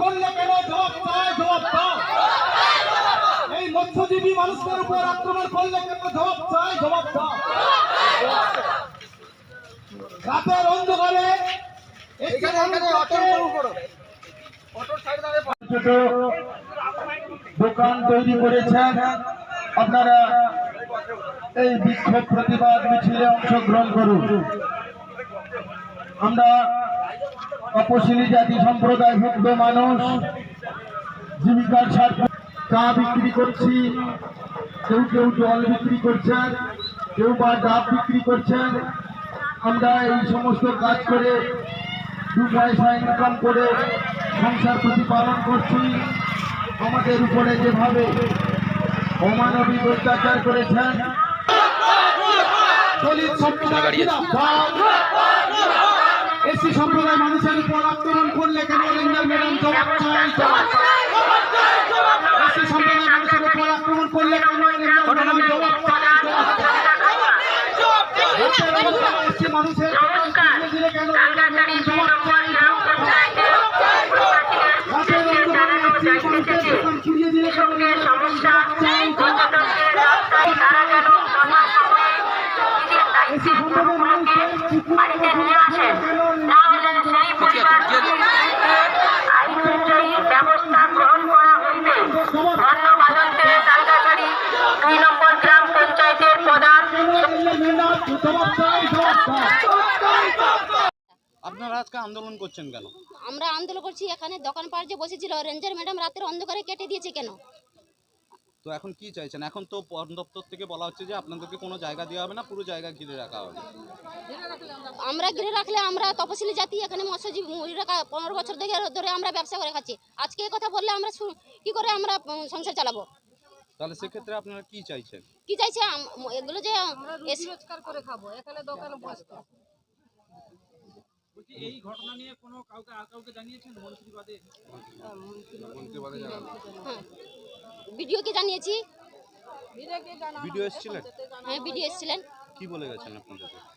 করলে কেন? জবাব চাই জবাব দাও এই মৎস্যজীবী মানুষদের উপর আক্রমণ করলে কেন? জবাব চাই জবাব দাও রাতের অন্ধকারে ছোট দোকান তৈরি করেছেন। আপনারা এই বিক্ষোভ প্রতিবাদ মিছিলে অংশগ্রহণ করুন। আমরা তপশিলি জাতি সম্প্রদায়ভুক্ত মানুষ জীবিকার স্বার্থে চা বিক্রি করছি। কেউ কেউ জল বিক্রি করছেন কেউ বা ডাব বিক্রি করছেন। আমরা এই সমস্ত কাজ করে দু পয়সা ইনকাম করে সংসার প্রতিপালন করছি। আমাদের উপরে যেভাবে অমানবিক অত্যাচার করেছেন দলিত সম্প্রদায়। এসসি সম্প্রদায় মানুষের উপর আক্রমণ করলে কেন রেঞ্জার ম্যাডাম? জবাব চাই এসসি সম্প্রদায় মানুষের উপর আক্রমণ করলে কেন রেঞ্জার ম্যাডাম? জবাব চাই মানুষের কেন জবাব চাই জবাব রাতের অন্ধকারে এসসি মানুষের দোকান খুলিয়ে দিলে কেন রেঞ্জার ম্যাডাম জবাব চাই জবাব এসসি সম্প্রদায় মানুষের বাড়িতে নিয়ে আসেন তাহলে সেই পরিবারকে আইন অনুযায়ী ব্যবস্থা গ্রহণ করা হইবে ধন্যবাদ তালগাছড়ি দুই নম্বর গ্রাম পঞ্চায়েতের প্রধান জবাব চাই জবাব চাই আপনারা আজকে আন্দোলন করছেন কেন? আমরা আন্দোলন করছি এখানে দোকান পাড় যে বসেছিল রেঞ্জার ম্যাডাম রাতের অন্ধকারে কেটে দিয়েছে কেন? তো এখন কি চাইছেন? এখন তো বন দপ্তর থেকে বলা হচ্ছে যে আপনাদেরকে কোনো জায়গা দেওয়া হবে না পুরো জায়গা ঘিরে রাখা হবে। আমরা ঘিরে রাখলে আমরা তপশিলি জাতি এখানে মৎস্যজীবী পনেরো বছর থেকে ধরে আমরা ব্যবসা করে খাচ্ছি। আজকে এই কথা বললে আমরা কি করে আমরা সংসার চালাবো? তাহলে সেক্ষেত্রে আপনারা কি চাইছেন? কি চাইছে এগুলো যে এস- এই ঘটনা নিয়ে কোনো কাউকে আর কাউকে জানিয়েছেন মন্ত্রীবাদে? হ্যাঁ বিডিওকে জানিয়েছি। ভিডিও এসেছিলেন? হ্যাঁ বিডিও এসেছিলেন। কি বলে গেছেন আপনাদের কাছে